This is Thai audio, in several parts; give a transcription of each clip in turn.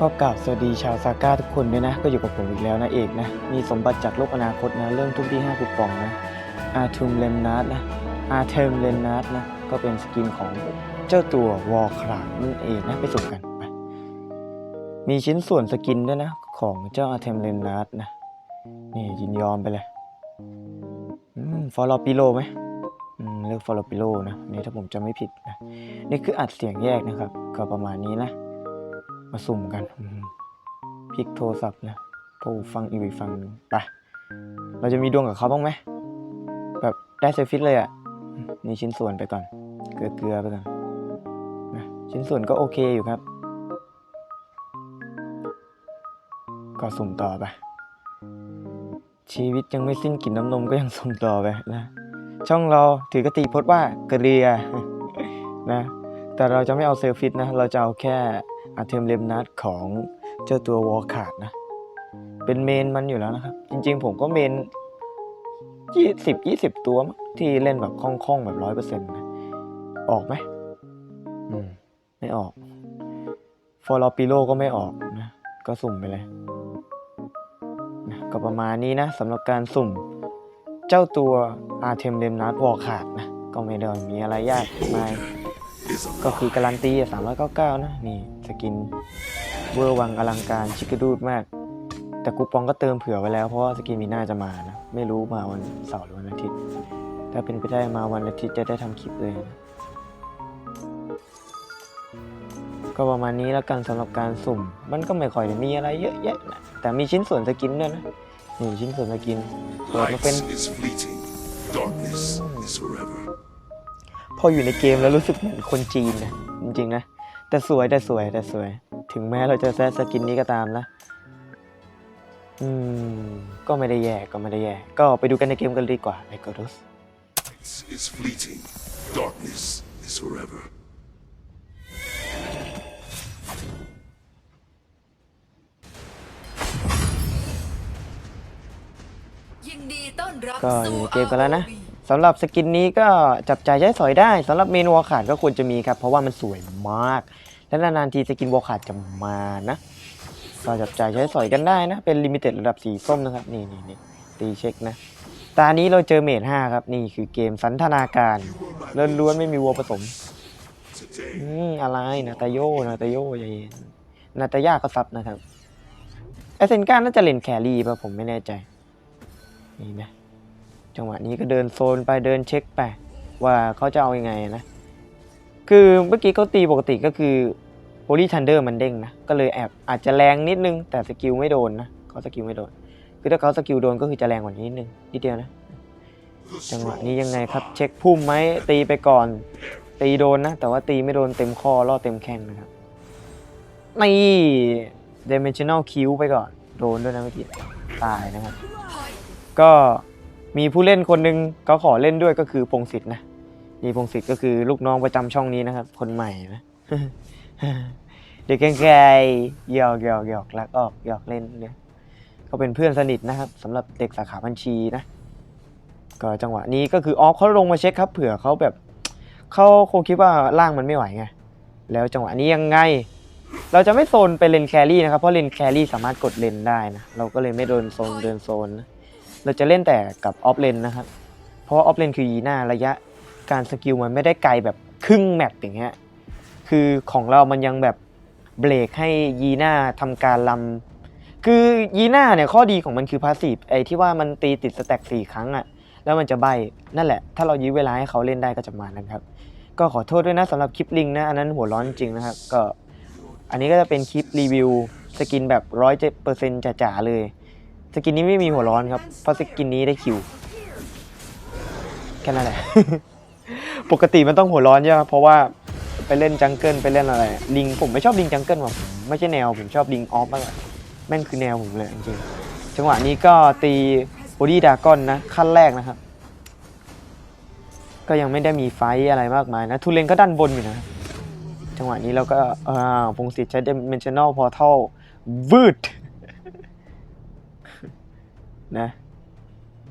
ก็กล่าวสวัสดีชาวซาก้าทุกคนด้วยนะ ก็อยู่กับผมอีกแล้วนะเอกนะ มีสมบัติจากโลกอนาคตนะเริ่มทุกที่5คูปองนะอาทูมเลนนาร์ดนะอาเทมเลนนาร์ดนะก็เป็นสกินของเจ้าตัววอลครางนั่นเองนะไปสุ่มกันไปมีชิ้นส่วนสกินด้วยนะ ของเจ้าอาเทมเลนนาร์ดนะนี่ยินยอมไปเลยฟอลลปิโลไหมเลือกฟอลลปิโลนะนี่ถ้าผมจำไม่ผิดนะนี่คืออัดเสียงแยกนะครับ ก็ประมาณนี้นะ มาสุ่มกันพลิกโทรศัพท์นะโทรฟังอีกฟังหนึ่งไปเราจะมีดวงกับเขาบ้างไหมแบบได้เซฟิตเลยอะ่ะมนี่ชิ้นส่วนไปก่อน เกลือเกลือไปก่อนนะชิ้นส่วนก็โอเคอยู่ครับ ก็สุ่มต่อไปชีวิตยังไม่สิ้นกลิ่นน้ำนมก็ยังสุ่มต่อไปนะ ช่องเราถือกติพจน์ว่าเกลือนะ แต่เราจะไม่เอาเซลฟิตนะ เราจะเอาแค่ อาเทมเลมนัทของเจ้าตัววอลขาดนะ เป็นเมนมันอยู่แล้วนะครับ จริงๆผมก็เมนยี่สิบยี่สิบตัวมั้งที่เล่นแบบคล่องๆ แบบร้อยเปอร์เซ็นต์นะออกไหมอืม ไม่ออก ฟอร์ลปิโลก็ไม่ออกนะ ก็สุ่มไปเลยนะก็ประมาณนี้นะสำหรับการสุ่ม เจ้าตัวอาเทมเลมนัทวอลขาดนะ ก็ไม่ได้มีอะไรยากมายก็คือการันตีอะ399 นะ นี่ สกินเวอร์วังอลังการชิคกดูดมาก แต่คูปองก็เติมเผื่อไว้แล้วเพราะว่าสกินมีน่าจะมานะ ไม่รู้มาวันเสาร์หรือวันอาทิตย์ ถ้าเป็นไปได้มาวันอาทิตย์จะได้ทำคลิปเลยนะก็ประมาณนี้แล้วกันสำหรับการสุ่ม มันก็ไม่ค่อยได้มีอะไรเยอะแยะนะแต่มีชิ้นส่วนสกินด้วยนะนี่ชิ้นส่วนสกินเปิดมาเป็น Light is fleeting. Darkness is forever. พออยู่ในเกมแล้วรู้สึกเหมือนคนจีนนะจริงๆนะ แต่สวยแต่สวยแต่สวย ถึงแม้เราจะแซะสกินนี้ก็ตามนะอืมก็ไม่ได้แย่ก็ไม่ได้แย่ก็ไปดูกันในเกมกันดีกว่าไอ้กรุส Light is fleeting. Darkness is forever. ยินดีต้อนรับก็อสู่ยู่ในเกมกันแล้วนะ ROV สำหรับสกินนี้ก็จับจ่ายใช้สอยได้สำหรับเมนูวอลขาดก็ควรจะมีครับ เพราะว่ามันสวยมาก และนานๆทีสกินวอลขาดจะมานะก็จับจ่ายใช้สอยกันได้นะ เป็นลิมิเต็ดระดับสีส้มนะครับนี่นี่นี่ตีเช็คนะตานี้เราเจอเมทห้าครับ นี่คือเกมสันทนาการล้วนๆไม่มีวัวผสมอืมอะไรนาตาโยนาตาโยใจเย็นนาตาย่าก็ซับนะครับไอเซนก้าน่าจะเล่นแครี่ป่ะผมไม่แน่ใจ นี่นะ จังหวะนี้ก็เดินโซนไปเดินเช็คไปว่าเขาจะเอาอยัางไงนะ คือเมื่อกี้เขาตีปกติก็คือโ o ลี t ันเดอร์มันเด้งนะ ก็เลยแอบอาจจะแรงนิดนึง แต่สกิลไม่โดนนะเขาสกิลไม่โดน คือถ้าเขาสกิลโดนก็คือจะแรงกว่านี้นิดนึงนิดเดียวนะ จังหวะนี้ยังไงครับเช็คพุ่มไหมตีไปก่อน ตีโดนนะ แต่ว่าตีไม่โดนเต็มคอล่อเต็มแข้งนะครับนี่ dimensional Q ไปก่อน โดนด้วยนะเมื่อกี้ ตายนะครับ ก็ มีผู้เล่นคนหนึ่งเขาขอเล่นด้วยก็คือพงศิษฐ์นะนี่พงศิษฐ์ก็คือลูกน้องประจำช่องนี้นะครับ คนใหม่นะเด็กแก่ๆหยอกหยอกหยอกลักออกหยอกเล่นเนี่ยเขาเป็นเพื่อนสนิทนะครับสำหรับเด็กสาขาบัญชีนะก็จังหวะนี้ก็คือออฟเขาลงมาเช็คครับ เผื่อเขาแบบเขาคงคิดว่าร่างมันไม่ไหวไงแล้วจังหวะนี้ยังไง เราจะไม่โซนไปเลนแครี่นะครับเพราะเลนแครี่สามารถกดเลนได้นะเราก็เลยไม่โดนโซนเดินโซนนะ เราจะเล่นแต่กับออฟเลนนะครับ เพราะออฟเลนคือยีหน้าระยะการสกิลมันไม่ได้ไกลแบบครึ่งแมปอย่างเงี้ย คือของเรามันยังแบบเบรกให้ยีหน้าทำการลำคือยีหน้าเนี่ยข้อดีของมันคือพาสซีฟไอ้ที่ว่ามันตีติดสแต็กสี่ครั้งอะแล้วมันจะใบนั่นแหละ ถ้าเรายื้อเวลาให้เขาเล่นได้ก็จะมานั้นครับ ก็ขอโทษด้วยนะสำหรับคลิปลิงนะ อันนั้นหัวร้อนจริงนะครับ ก็อันนี้ก็จะเป็นคลิปรีวิวสกินแบบร้อยเปอร์เซ็นต์จ๋าๆเลย สกินนี้ไม่มีหัวร้อนครับ เพราะสกินนี้ได้คิว แค่นั้นแหละ ปกติมันต้องหัวร้อนใช่ไหมเพราะว่าไปเล่นจังเกิลไปเล่นอะไร ลิงผมไม่ชอบลิงจังเกิลว่ะผมไม่ใช่แนวผมชอบลิงออฟมากกว่าแม่งคือแนวผมเลยจริงจังหวะนี้ก็ตีบอดี้ดากอนนะ ขั้นแรกนะครับ ก็ยังไม่ได้มีไฟอะไรมากมายนะทูเลนก็ดันบนอยู่นะ จังหวะนี้เราก็อ่าพงศิษฐ์ใช้ dimensional portal วืด นะ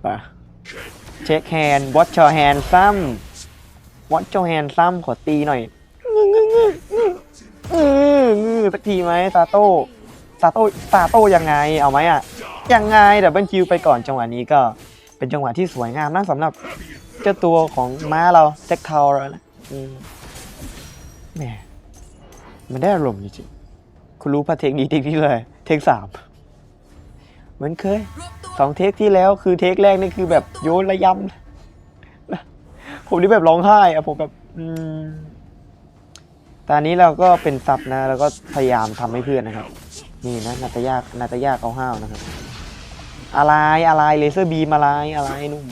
ไปะเช็คแฮนด์ watch your hand ซ้ำ watch your hand ซ้ำขอตีหน่อยงื้องื้องื้องื้องื้องื้อสักทีไหมซาโต้ซาโต้ซาโต้ยังไงเอาไหมอะยังไงดับเบิลคิวไปก่อนจังหวะนี้ก็เป็นจังหวะที่สวยงามนะสำหรับเจ้าตัวของม้าเราแจ็คทาเรานะอืมแหมมันได้อารมณ์จริงๆคุณรู้ป่ะเทคนี้เทคนี้เลย เทคสาม มือนเคยสองเทคที่แล้วคือเทคแรกนี่คือแบบโยนระยำนะผมนี่แบบร้องไห้อะผมแบบอืมตอนนี้เราก็เป็นซับนะ แล้วก็พยายามทำให้เพื่อนนะครับ นี่นะนาตยากนาตยากเขาห้าวนะครับ อะไรอะไรเลเซอร์บีมอะไรอะไรนุ่ม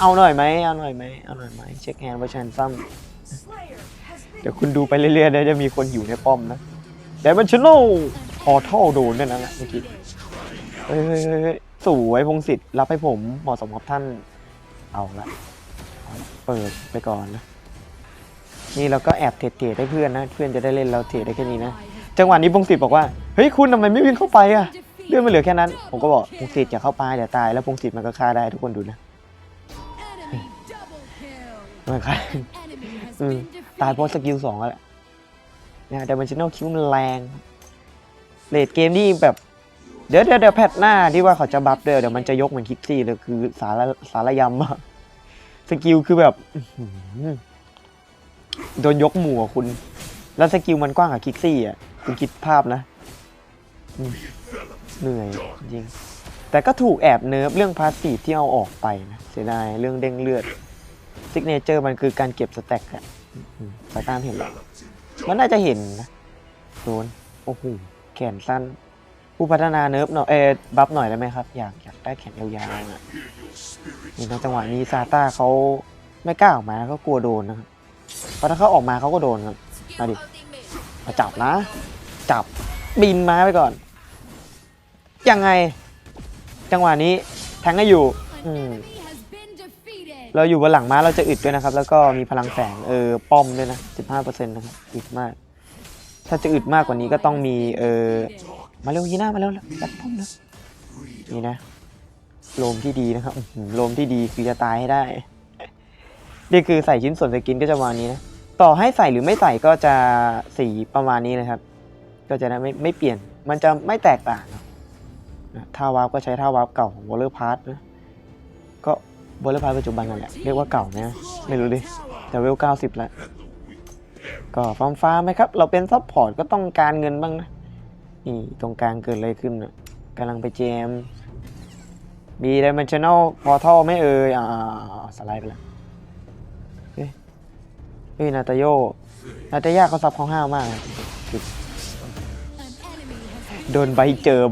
เอาหน่อยไหมเอาหน่อยไหมเอาหน่อยไหมเช็คแฮนด์ไว้ชันซ้ำเดี๋ยวคุณดูไปเรื่อยๆเดี๋ยวจะมีคนอยู่ในป้อมนะเดี๋ยวมันชโน่พอเท่อโดนด้วยนะเมื่อกี้ เฮ้ยเฮ้ยเฮ้ยสวยพงศิษฐ์รับให้ผมเหมาะสมกับท่าน เอาละเปิดไปก่อนนะ นี่เราก็แอบเทรดเทรดให้เพื่อนนะ เพื่อนจะได้เล่นเราเทรดได้แค่นี้นะ จังหวะนี้พงศิษฐ์บอกว่า เฮ้ยคุณทำไมไม่วิ่งเข้าไปอะเรื่องมันเหลือแค่นั้น ผมก็บอกพงศิษฐ์อย่าเข้าไปเดี๋ยวตาย แล้วพงศิษฐ์มันก็ฆ่าได้ทุกคนดูนะมันฆ่าตายเพราะสกิลสองแล้วนะแต่มันชิโนคิวมันแรงเลดเกมนี่แบบ เดี๋ยวเดี๋ยวเดี๋ยวแพทหน้าที่ว่าเขาจะบัฟเดี๋ยวเดี๋ยวมันจะยกเหมือนคิกซี่เลยคือสารสารยำอะสกิลคือแบบโดนยกหมู่อะคุณ แล้วสกิลมันกว้างกับคิกซี่อะคุณคิดภาพนะเหนื่อยจริง แต่ก็ถูกแอบเนิร์ฟเรื่องพาสซีฟที่เอาออกไปนะเสียดายเรื่องเด้งเลือดซิกเนเจอร์มันคือการเก็บสแต็กอะสายตามเห็นหรอมันน่าจะเห็นนะโดนโอ้โหแขนสั้น ผู้พัฒนาเนิร์ฟหน่อยเออบัฟหน่อยได้ไหมครับ อยากอยากได้แขนยาวๆอะนี่นะจังหวะนี้ซาต้าเขาไม่กล้าออกมาเขากลัวโดนนะครับเพราะถ้าเขาออกมาเขาก็โดนครับมาดิมาจับนะ จับบินมาไปก่อน ยังไง จังหวะนี้แทงให้อยู่อืมเราอยู่บนหลังม้าเราจะอึดด้วยนะครับ แล้วก็มีพลังแสงเออป้อมด้วยนะ 15%นะครับอึดมาก ถ้าจะอึดมากกว่านี้ก็ต้องมีเออ มาเร็วยีน่ามาเร็วจัดป้อมนะนี่นะโลมที่ดีนะครับโลมที่ดีคือจะตายให้ได้นี่คือใส่ชิ้นส่วนสกินก็จะประมาณนี้นะต่อให้ใส่หรือไม่ใส่ก็จะสีประมาณนี้เลยครับ ก็จะได้ไม่ไม่เปลี่ยนมันจะไม่แตกต่างนะท่าวาร์ปก็ใช้ท่าวาร์ปเก่าของวอลเลอร์พาร์ทนะก็วอลเลอร์พาร์ทปัจจุบันนั่นแหละเรียกว่าเก่านะไม่รู้ดิแต่เวลเก้าสิบล้วก็ฟาร์มฟ้าร์มไหมครับ เราเป็นซัพพอร์ตก็ต้องการเงินบ้างนะ นี่ตรงกลางเกิดอะไรขึ้นน่ะกำลังไปเจม มีดิเมนชันแนลพอทัลไม่เอ่ยอ่าสไลด์ไปแล้วเฮ้ยเฮ้ยนาตาโยนาตาย่าเขาซับเขาห้าวมากโดนใบเจิม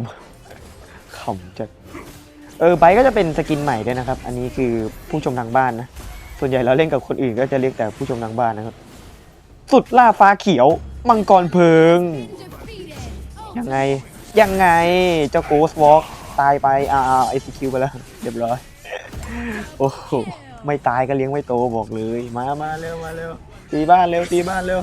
ขำจัดเออใบก็จะเป็นสกินใหม่ด้วยนะครับ อันนี้คือผู้ชมทางบ้านนะ ส่วนใหญ่เราเล่นกับคนอื่นก็จะเรียกแต่ผู้ชมทางบ้านนะครับ สุดล่าฟ้าเขียว มังกรเพลิง ยังไง ยังไง เจ้าโกสวอล์กตายไปอ่าไอซีคิวไปแล้ว เรียบร้อย โอ้โห ไม่ตายก็เลี้ยงไม่โตบอกเลย มามาเร็ว มาเร็ว ตีบ้านเร็ว ตีบ้านเร็ว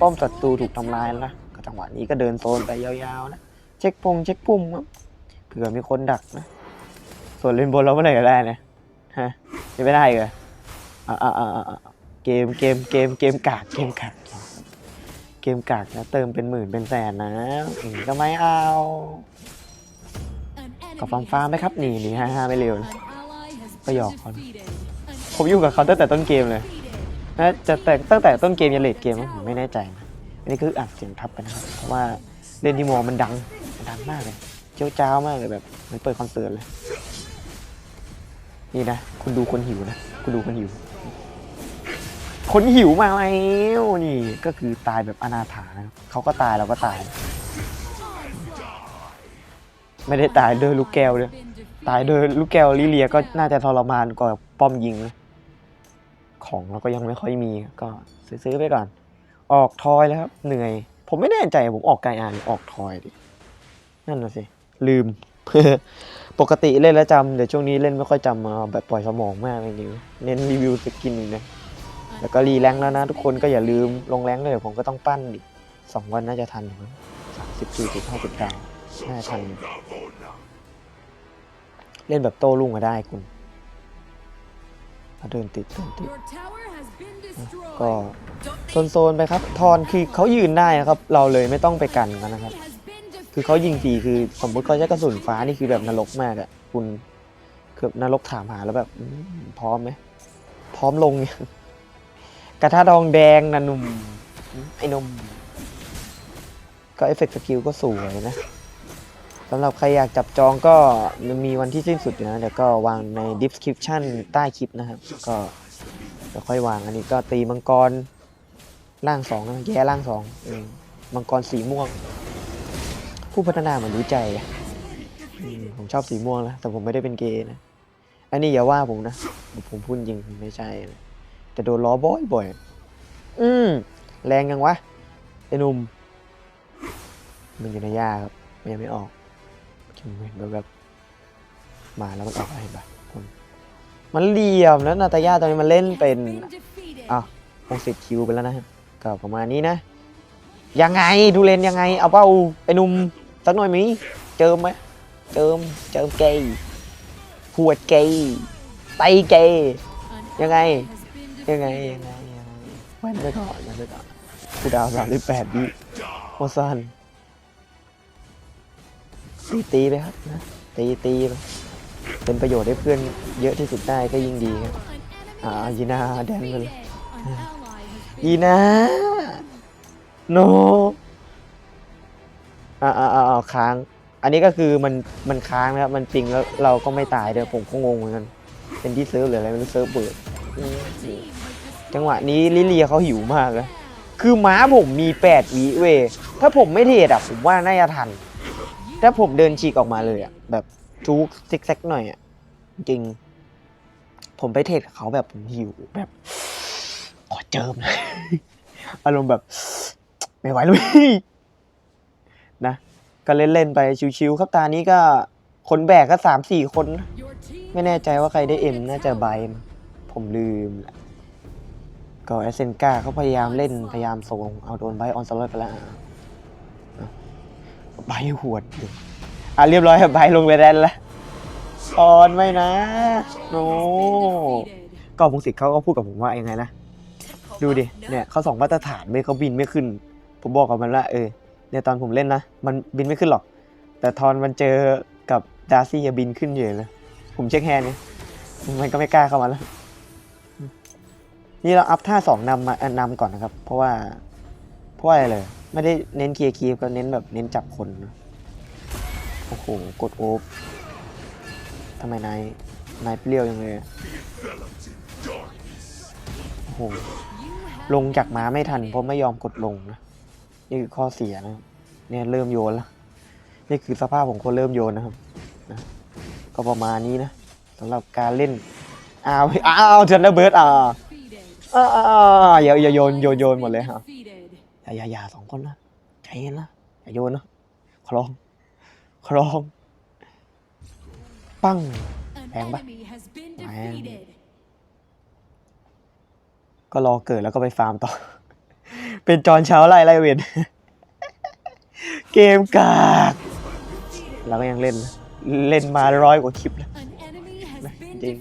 ป้อมศัตรูถูกทำลายแล้วนะก็จังหวะนี้ก็เดินโซนไปยาวๆนะ เช็คพงเช็คปุ่มครับเผื่อมีคนดักนะ ส่วนเล่นบนเราเมื่อไหร่ก็ได้นะฮะจะไม่ได้เหรออ่าอ่าอ่าเกมเกมเกมเกมกากเกมกาก เกมกากนะเติมเป็นหมื่นเป็นแสนนะก็ไม่เอากับฟาร์มฟ้าไหมครับหนี่นี่ห้าห้าไม่เร็วนะก็หยอกเขานผมอยู่กับเขาตั้งแต่ต้นเกมเลยนะจะแต่ตั้งแต่ต้นเกมยันเลดเกมผมไม่แน่ใจนะอันนี้คืออัดเสียงทับกันนะครับเพราะว่าเล่นที่มอมันดังมันดังมากเลยเจ้าจ้าวมากเลยแบบเหมันเปิดคอนเสิร์ตเลยนี่นะ คุณดูคนหิวนะ คุณดูคนหิว คนหิวมาแล้วนี่ก็คือตายแบบอนาถานะครับเขาก็ตายเราก็ตาย ไม่ได้ตายด้วยลูกแก้วเลยตายโดยลูกแก้วลิเลียก็น่าจะทรมานกว่าป้อมยิง ของเราก็ยังไม่ค่อยมีก็ซื้อไปก่อน ออกทอยแล้วครับเหนื่อย ผมไม่แน่ใจผมออกไกลอ่านออกทอยดินั่นน่ะสิลืมปกติเล่นแล้วจำเดี๋ยวช่วงนี้เล่นไม่ค่อยจำมาแบบปล่อยสมองมากเลยนิวเน้นรีวิวสกินอีกนะ แล้วก็รีแรงค์แล้วนะทุกคนก็อย่าลืมลงแรงค์เลยเดี๋ยวผมก็ต้องปั้นดิสองวันน่าจะทันมั้งสามสิบสี่สิบห้าสิบเก้าน่าจะทัน เล่นแบบโต้รุ่งก็ได้คุณเอาเดินติดเดินติดก็โจมตีโซนๆไปครับทอนคือเขายืนได้นะครับ เราเลยไม่ต้องไปกันกันนะครับ has คือเขายิงฟรีคือสมมติเขาใช้กระสุนฟ้านี่คือแบบนรกมากอะคุณคือแบบนรกถามหาแล้วแบบอืมพร้อมไหมพร้อมลงเนี่ย กระทะทองแดงนะหนุ่ม ไอ้หนุ่ม ก็เอฟเฟกต์สกิลก็สวยนะสำหรับใครอยากจับจองก็มีวันที่สิ้นสุดอยู่นะ เดี๋ยวก็วางใน description ใต้คลิปนะครับ ก็เดี๋ยวค่อยวางอันนี้ก็ตีมังกรล่างสองนะแย่ล่างสองเอมังกรสีม่วง ผู้พัฒนาเหมือนรู้ใจมผมชอบสีม่วงนะแต่ผมไม่ได้เป็นเกย์นะ อันนี้อย่าว่าผมนะ ผมพูดจริงไม่ใช่นะ แต่โดนล้อบ่อยบ่อยๆอืมแรงยังวะไอ้หนุ่มมันอยู่ในยาครับมันยังไม่ออกผมเห็นแบบแบบมาแล้วมันออกอะไรเห็นปะคนมันเหลี่ยมแล้วนาตาย่าตอนนี้มันเล่นเป็นอ้าวคงสิบคิวไปแล้วนะฮะก็ประมาณนี้นะ ยังไงดูเลนยังไง เอาเป้าไอ้หนุ่มสักหน่อยมีเจิมไหมเจิมเจิมเกย์หัวดเกย์ไตเกย์ยังไง ยังไงยังไงยังไงแว่นไปก่อนแว่นไปก่อนคูดาวสามสิบแปดวิโอซันตีตีไปครับนะตีตีไปเป็นประโยชน์ให้เพื่อนเยอะที่สุดได้ก็ยิ่งดีครับอ่ายีนาแดนไปเลยยีนาโนอ่าอ่าอ่าอ่าค้าง อันนี้ก็คือมันมันค้างนะครับมันปิงแล้วเราก็ไม่ตายเดี๋ยวผมก็งงเหมือนกันเป็นที่เซิร์ฟหรืออะไรไม่รู้เซิร์ฟเบิร์ดอืม จังหวะนี้ลิเลียเขาหิวมากเลยคือม้าผมมีแปดวิเว ถ้าผมไม่เทรดอะผมว่าน่าจะทัน ถ้าผมเดินฉีกออกมาเลยอะ แบบทุกซิกแซกหน่อยอะ จริง ผมไปเทรดกับเขาแบบผมหิวแบบ ขอเจิมนะอารมณ์แบบ ไม่ไหวเลยนะ ก็เล่น ๆ ไปชิวๆครับตานี้ก็คนแบกก็สามสี่คน ไม่แน่ใจว่าใครได้เอ็มน่าจะไบมั้ง ผมลืมแหละก็แอสเซนกาเขาพยายามเล่นพยายามส่งเอาโดนไบร์ออนสลอดไปแล้วอะอะไบร์หวดอยู่อะเรียบร้อยครับไบร์ลงไปแดนแล้วออนไม่นะโนก็พงศิษย์เขาก็พูดกับผมว่ายังไงนะ ดูดิ เนี่ยเขาสองมาตรฐานไม่เขาบินไม่ขึ้น ผมบอกกับมันว่าเออเนี่ยตอนผมเล่นนะ มันบินไม่ขึ้นหรอก แต่ทอนมันเจอกับดาร์ซี่อะบินขึ้นเยอะเลย ผมเช็คแฮนด์เนี่ยมันก็ไม่กล้าเข้ามาแล้ว นี่เราอัพท่าสองนำมาอะนำก่อนนะครับ เพราะว่าเพราะอะไรเลย ไม่ได้เน้นเคลียร์คีฟก็เน้นแบบเน้นจับคนโอ้โหกดโอ๊บทำไมนายนายเปรี้ยวยังเลยโอ้โหลงจากม้าไม่ทันเพราะไม่ยอมกดลงนะนี่คือข้อเสียนะเนี่ยเริ่มโยนแล้วนี่คือสภาพของคนเริ่มโยนนะครับนะก็ประมาณนี้นะสำหรับการเล่นอ้าวอ้าวเทนเดอร์เบิร์ดอ่า อ้าอย่าอย่าโยนโยนโยนหมดเลยฮะอย่าอย่าอย่าสองคนนะใจเย็นนะอย่าโยนนะขอร้องขอร้องปั้งแพงปะแพงก็รอเกิดแล้วก็ไปฟาร์มต่อ เป็นจอนเช้าไล่ไล่เวนเกมกากเราก็ยังเล่น เล่นมาร้อยกว่าคลิปแล้วจริง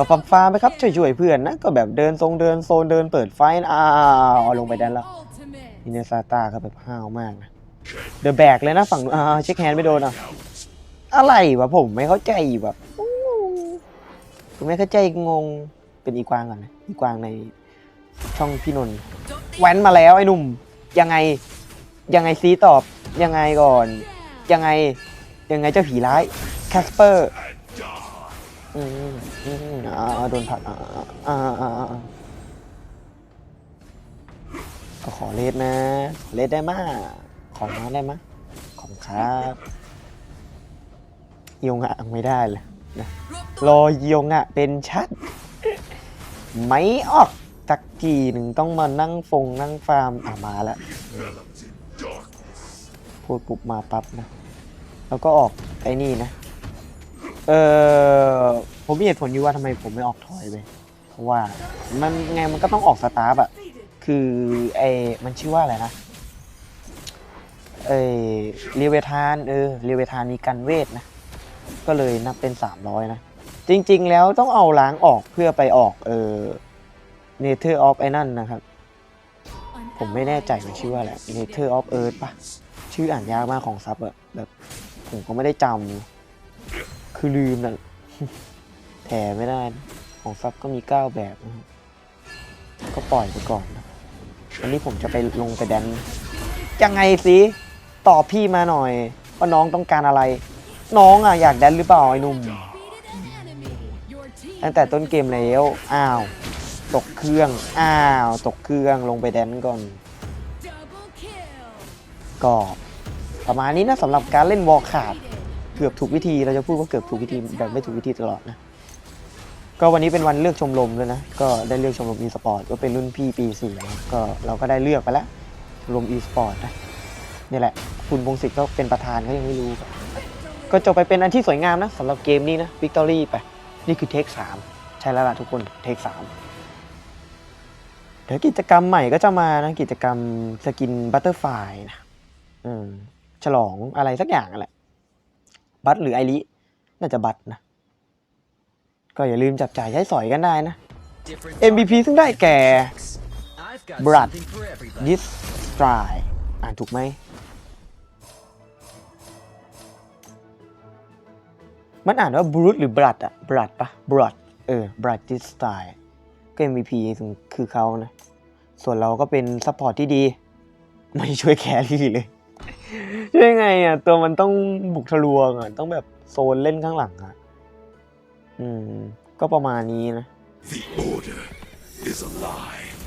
ก็ฟาร์มฟาร์มไปครับ ช่วยๆเพื่อนนะ ก็แบบเดินทรงเดินโซนเดินเปิดไฟอ้าวเอาลงไปด้านละอินเนซาตาก็แบบห้าวมากนะเดอะแบกเลยนะฝั่งอ่าเช็คแฮนด์ไม่โดนอะอะไรวะผมไม่เข้าใจแบบผมไม่เข้าใจงงเป็นอีกวางก่อนนะอีกวางในช่องพี่นนท์แว้นมาแล้วไอ้หนุ่ม ยังไงยังไงซีตอบยังไงก่อน ยังไงยังไงเจ้าผีร้ายแคสเปอร์ อืมอืมอ่าโดนผลักอ่าอ่าอ่าก็ขอเลดนะ เลดได้มากของมาได้มะของครับยงอะไม่ได้เลยนะรอยงอะเป็นชัด ไม่ออกสักทีหนึ่งต้องมานั่งฟงนั่งฟาร์มอะมาแล้วพูดปุ๊บมาปั๊บนะ แล้วก็ออกไอ้นี่นะ เออผมมีเหตุผลอยู่ว่าทำไมผมไม่ออกถอยไปเพราะว่ามันไงมันก็ต้องออกสตาร์ฟอะคือไอ้มันชื่อว่าอะไรนะเออเรียเวทานเออเรียเวทานมีกันเวทนะ ก็เลยนับเป็น 300 นะ จริง ๆ แล้วต้องเอาล้างออกเพื่อไปออกเออเนเธอร์ออฟไอ้นั่นนะครับ ผมไม่แน่ใจมันชื่อว่าอะไร Nature of Earth ปะชื่อชื่ออ่านยากมากของซับอะแบบผมก็ไม่ได้จำ คือลืมนะแถไม่ได้ ของซับก็มีเก้าแบบนะครับก็ปล่อยไปก่อนนะอันนี้ผมจะไปลงไปแดนยังไงสิตอบพี่มาหน่อย ว่าน้องต้องการอะไร น้องอะอยากแดนหรือเปล่าไอ้หนุ่มตั้งแต่ต้นเกมแล้ว อ้าว ตกเครื่อง อ้าว ตกเครื่อง ลงไปแดนก่อน ก็ ประมาณนี้นะสำหรับการเล่นวอลขาด กือบถูกวิธีเราจะพูดว่าเกือบถูกวิธีแบบไม่ถูกวิธีตลอดนะก็วันนี้เป็นวันเลือกชมรมเลยนะ ก็ได้เลือกชมรมอีสปอร์ตก็เป็นรุ่นพี่ปีสี่นะก็เราก็ได้เลือกไปแล้วชมรมอีสปอร์ตนะนี่แหละ คุณพงศิษฐ์ก็เป็นประธานเขายังไม่รู้ ก็จบไปเป็นอันที่สวยงามนะสำหรับเกมนี้นะวิกตอรี่ไป นี่คือเทคสามใช่แล้วล่ะทุกคนเทคสามเดี๋ยวกิจกรรมใหม่ก็จะมานะกิจกรรมสกินบัตเตอร์ไฟนะอืมฉลองอะไรสักอย่างนั่นแหละ บัตหรือไอริน่าจะบัตนะ ก็อย่าลืมจับจ่ายใช้สอยกันได้นะ MVP ซึ่งได้แก่ Blood This Stride อ่านถูกไหม มันอ่านว่า Blood หรือ Blood อะ Blood ปะ Blood เออ Blood This Stride ก็ MVP คือเขานะ ส่วนเราก็เป็นซัพพอร์ตที่ดี ไม่ช่วยแครี่เลย ช่วยไงอะ ตัวมันต้องบุกทะลวงอะ ต้องแบบโซนเล่นข้างหลังอะ อืม ก็ประมาณนี้นะ The Order is alive.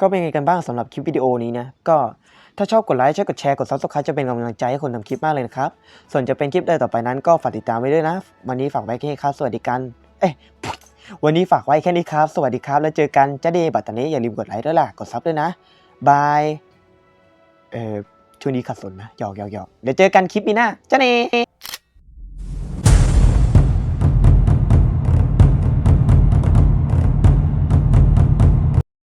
ก็เป็นไงกันบ้างสำหรับคลิปวิดีโอนี้นะ ก็ถ้าชอบกดไลค์ช่วยกดแชร์กด subscribe จะเป็นกำลังใจให้คนทำคลิปมากเลยนะครับ ส่วนจะเป็นคลิปใดต่อไปนั้นก็ฝากติดตามไว้ด้วยนะ วันนี้ฝากไว้แค่นี้ครับ สวัสดีกัน เอ้ย วันนี้ฝากไว้แค่นี้ครับ สวัสดีครับ แล้วเจอกันจ้าเดย์บัตตานี้อย่าลืมกดไลค์ด้วยล่ะ กดซับด้วยนะ บาย เอ่อช่วงนี้ขัดสนนะหยอกหยอกหยอกเดี๋ยวเจอกันคลิปนี้นะจ้าเน